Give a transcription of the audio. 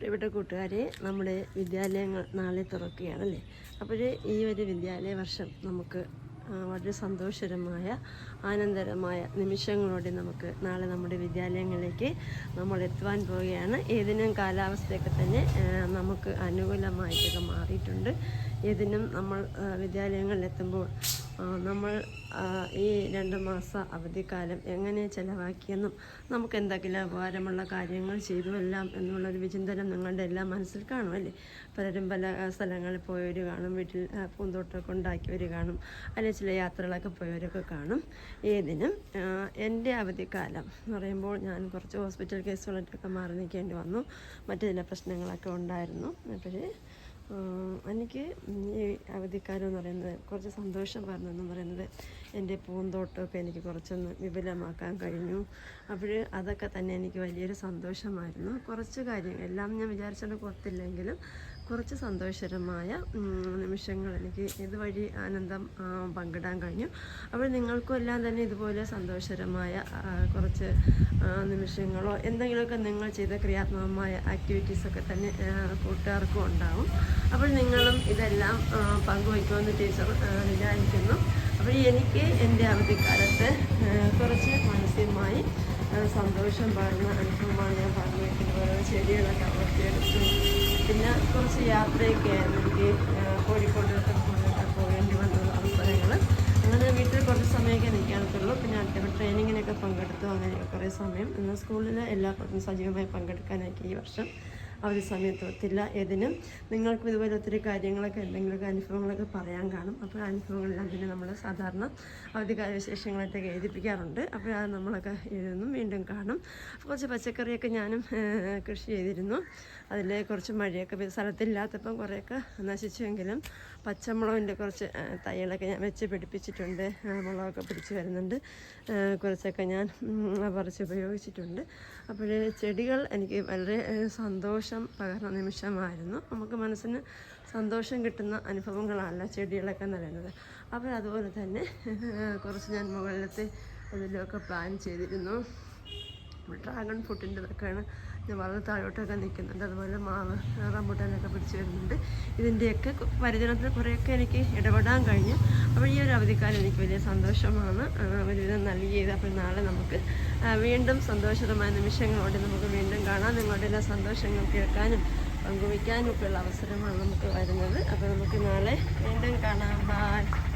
പ്രിയപ്പെട്ട കൂട്ടുകാരെ നമ്മുടെ വിദ്യാലയങ്ങൾ നാളെ തുറക്കുകയാണല്ലേ? അപ്പോൾ ഈ ഒരു വിദ്യാലയ വർഷം നമുക്ക് വളരെ സന്തോഷകരമായ ആനന്ദകരമായ നിമിഷങ്ങളോടെ നമുക്ക് നാളെ നമ്മുടെ വിദ്യാലയങ്ങളിലേക്ക് നമ്മൾ എത്തുവാൻ പോവുകയാണ്. ഏതിനും കാലാവസ്ഥയൊക്കെ തന്നെ നമുക്ക് അനുകൂലമായിട്ടൊക്കെ മാറിയിട്ടുണ്ട്. ഏതിനും നമ്മൾ വിദ്യാലയങ്ങളിൽ എത്തുമ്പോൾ നമ്മൾ ഈ രണ്ട് മാസ അവധിക്കാലം എങ്ങനെ ചിലവാക്കിയെന്നും നമുക്ക് എന്തെങ്കിലും ഉപകാരമുള്ള കാര്യങ്ങൾ ചെയ്തു എല്ലാം എന്നുള്ളൊരു വിചിന്തനം നിങ്ങളുടെ എല്ലാം മനസ്സിൽ കാണും അല്ലേ? പലരും പല സ്ഥലങ്ങളിൽ പോയവർ കാണും വീട്ടിൽ പൂന്തോട്ടമൊക്കെ ഉണ്ടാക്കിയവർ കാണും അല്ലെങ്കിൽ ചില യാത്രകളൊക്കെ പോയവരൊക്കെ കാണും. ഏതിനും എന്റെ അവധിക്കാലം എന്ന് പറയുമ്പോൾ ഞാൻ കുറച്ച് ഹോസ്പിറ്റൽ കേസുകളൊക്കെ മാറി നിൽക്കേണ്ടി വന്നു. മറ്റു ചില പ്രശ്നങ്ങളൊക്കെ ഉണ്ടായിരുന്നു. ആഹ് എനിക്ക് ഈ അവധിക്കാലം എന്ന് പറയുന്നത് കുറച്ച് സന്തോഷം പറഞ്ഞതെന്ന് പറയുന്നത് എന്റെ പൂന്തോട്ടമൊക്കെ എനിക്ക് കുറച്ചൊന്ന് വിപുലമാക്കാൻ കഴിഞ്ഞു. അപ്പോൾ അതൊക്കെ തന്നെ എനിക്ക് വലിയൊരു സന്തോഷമായിരുന്നു. കുറച്ച് കാര്യം എല്ലാം ഞാൻ വിചാരിച്ചുകൊണ്ട് കൊടുത്തില്ലെങ്കിലും കുറച്ച് സന്തോഷകരമായ നിമിഷങ്ങൾ എനിക്ക് ഇതുവഴി ആനന്ദം പങ്കിടാൻ കഴിഞ്ഞു. അപ്പോൾ നിങ്ങൾക്കും എല്ലാം തന്നെ ഇതുപോലെ സന്തോഷകരമായ കുറച്ച് നിമിഷങ്ങളോ എന്തെങ്കിലുമൊക്കെ നിങ്ങൾ ചെയ്ത ക്രിയാത്മകമായ ആക്ടിവിറ്റീസൊക്കെ തന്നെ കൂട്ടുകാർക്കും ഉണ്ടാവും. അപ്പോൾ നിങ്ങളും ഇതെല്ലാം പങ്കുവയ്ക്കുമെന്ന് ടീച്ചർ വിചാരിക്കുന്നു. അപ്പോൾ എനിക്ക് എന്റെ അവധിക്കാലത്ത് കുറച്ച് മാനസികമായി സന്തോഷം പകർന്ന അനുഭവമാണ് ഞാൻ പങ്കുവയ്ക്കുന്നത്. ഓരോ ചെടികളൊക്കെ വളർത്തിയെടുത്തു. കുറച്ച് യാത്രയൊക്കെ ആയിരുന്നു. എനിക്ക് കോഴിക്കോടൊക്കെ പോയിട്ട് പോകേണ്ടി വന്ന അവസരങ്ങൾ അങ്ങനെ വീട്ടിൽ കുറച്ച് സമയമൊക്കെ നിൽക്കാനത്തുള്ളൂ പിന്നെ അടുത്ത ട്രെയിനിങ്ങിനൊക്കെ പങ്കെടുത്തു. അങ്ങനെ കുറേ സമയം. എന്നാൽ സ്കൂളിൽ എല്ലാ സജീവമായി പങ്കെടുക്കാനായിട്ട് ഈ വർഷം. അവധി സമയത്ത് ഒത്തില്ല ഏതിനും. നിങ്ങൾക്കും ഇതുപോലെ ഒത്തിരി കാര്യങ്ങളൊക്കെ എന്തെങ്കിലുമൊക്കെ അനുഭവങ്ങളൊക്കെ പറയാൻ കാണും. അപ്പോൾ അനുഭവങ്ങളെല്ലാം പിന്നെ നമ്മൾ സാധാരണ അവധിക്കാല വിശേഷങ്ങളായിട്ടൊക്കെ എഴുതിപ്പിക്കാറുണ്ട്. അപ്പോൾ അത് നമ്മളൊക്കെ എഴുതുന്നു വീണ്ടും കാണും. കുറച്ച് പച്ചക്കറിയൊക്കെ ഞാനും കൃഷി ചെയ്തിരുന്നു. അതിൽ കുറച്ച് മഴയൊക്കെ സ്ഥലത്തില്ലാത്തപ്പം കുറേയൊക്കെ നശിച്ചുവെങ്കിലും പച്ചമുളകിന്റെ കുറച്ച് തൈകളൊക്കെ ഞാൻ വെച്ച് പിടിപ്പിച്ചിട്ടുണ്ട്. മുളകൊക്കെ പിടിച്ച് വരുന്നുണ്ട്. കുറച്ചൊക്കെ ഞാൻ പറിച്ച് ഉപയോഗിച്ചിട്ടുണ്ട്. അപ്പോൾ ചെടികൾ എനിക്ക് വളരെ ഏഹ്, സന്തോഷം പകർന്ന നിമിഷമായിരുന്നു. നമുക്ക് മനസ്സിന് സന്തോഷം കിട്ടുന്ന അനുഭവങ്ങളല്ല ചെടികളൊക്കെ നിറയുന്നത് അപ്പോൾ അതുപോലെ തന്നെ കുറച്ച് ഞാൻ മുകളിലത്തെ അതിലൊക്കെ പ്ലാൻ ചെയ്തിരുന്നു. ഡ്രാഗൺ ഞാൻ വളരെ താഴോട്ടൊക്കെ നിൽക്കുന്നുണ്ട്. അതുപോലെ മാവ് റംബൂട്ടാനൊക്കെ പിടിച്ച് വരുന്നുണ്ട്. ഇതിന്റെയൊക്കെ പരിചരണത്തിൽ കുറേയൊക്കെ എനിക്ക് ഇടപെടാൻ കഴിഞ്ഞു. അപ്പോൾ ഈ ഒരു അവധിക്കാലം എനിക്ക് വലിയ സന്തോഷമാണ്. ഒരുവിധം നൽകിയത്. അപ്പോൾ നാളെ നമുക്ക് വീണ്ടും സന്തോഷകരമായ നിമിഷങ്ങളോടെ നമുക്ക് വീണ്ടും കാണാം. നിങ്ങളുടെ എല്ലാ സന്തോഷങ്ങൾ കേൾക്കാനും പങ്കുവയ്ക്കാനും ഒക്കെയുള്ള അവസരമാണ് നമുക്ക് വരുന്നത്. അപ്പോൾ നമുക്ക് നാളെ വീണ്ടും കാണാം. ബായ്